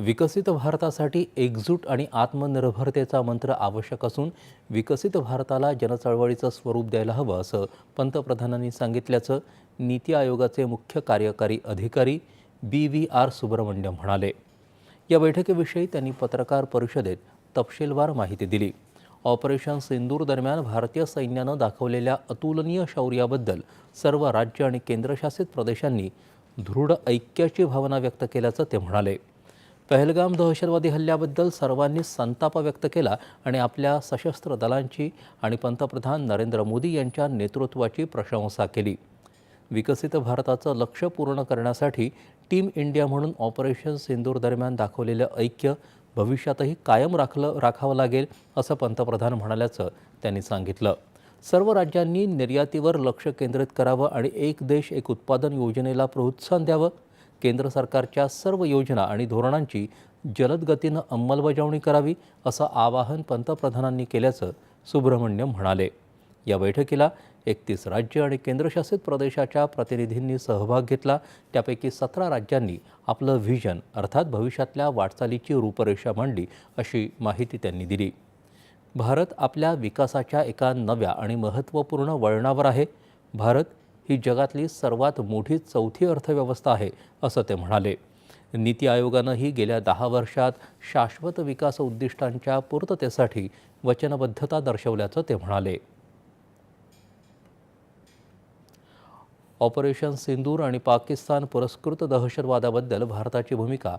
विकसित भारतासाठी एकजूट आणि आत्मनिर्भरतेचा मंत्र आवश्यक असून विकसित भारताला जनचळवळीचं स्वरूप द्यायला हवं असं पंतप्रधानांनी सांगितल्याचं नीती आयोगाचे मुख्य कार्यकारी अधिकारी बी व्ही आर सुब्रमण्यम म्हणाले. या बैठकीविषयी त्यांनी पत्रकार परिषदेत तपशीलवार माहिती दिली. ऑपरेशन सिंदूर दरम्यान भारतीय सैन्यानं दाखवलेल्या अतुलनीय शौर्याबद्दल सर्व राज्य आणि केंद्रशासित प्रदेशांनी दृढ ऐक्याची भावना व्यक्त केल्याचं ते म्हणाले. पहलगाम दहशतवादी हल्ल्याबद्दल सर्वांनी संताप व्यक्त केला आणि आपल्या सशस्त्र दलांची आणि पंतप्रधान नरेंद्र मोदी यांच्या नेतृत्वाची प्रशंसा केली. विकसित भारताचं लक्ष पूर्ण करण्यासाठी टीम इंडिया म्हणून ऑपरेशन सिंदूर दरम्यान दाखवलेलं ऐक्य भविष्यातही कायम राखलं राखावं लागेल असं पंतप्रधान म्हणाल्याचं त्यांनी सांगितलं. सर्व राज्यांनी निर्यातीवर लक्ष केंद्रित करावं आणि एक देश एक उत्पादन योजनेला प्रोत्साहन द्यावं. केंद्र सरकारच्या सर्व योजना आणि धोरणांची जलद गतीनं अंमलबजावणी करावी असं आवाहन पंतप्रधानांनी केल्याचं सुब्रह्मण्यम म्हणाले. या बैठकीला एकतीस राज्य आणि केंद्रशासित प्रदेशाच्या प्रतिनिधींनी सहभाग घेतला. त्यापैकी सतरा राज्यांनी आपलं व्हिजन अर्थात भविष्यातल्या वाटचालीची रूपरेषा मांडली अशी माहिती त्यांनी दिली. भारत आपल्या विकासाच्या एका नव्या आणि महत्त्वपूर्ण वळणावर आहे. भारत ही जगातली सर्वात मोठी चौथी अर्थव्यवस्था आहे असं ते म्हणाले. नीती आयोगानंही गेल्या दहा वर्षात शाश्वत विकास उद्दिष्टांच्या पूर्ततेसाठी वचनबद्धता दर्शवल्याचं ते म्हणाले. ऑपरेशन सिंदूर आणि पाकिस्तान पुरस्कृत दहशतवादाबद्दल भारताची भूमिका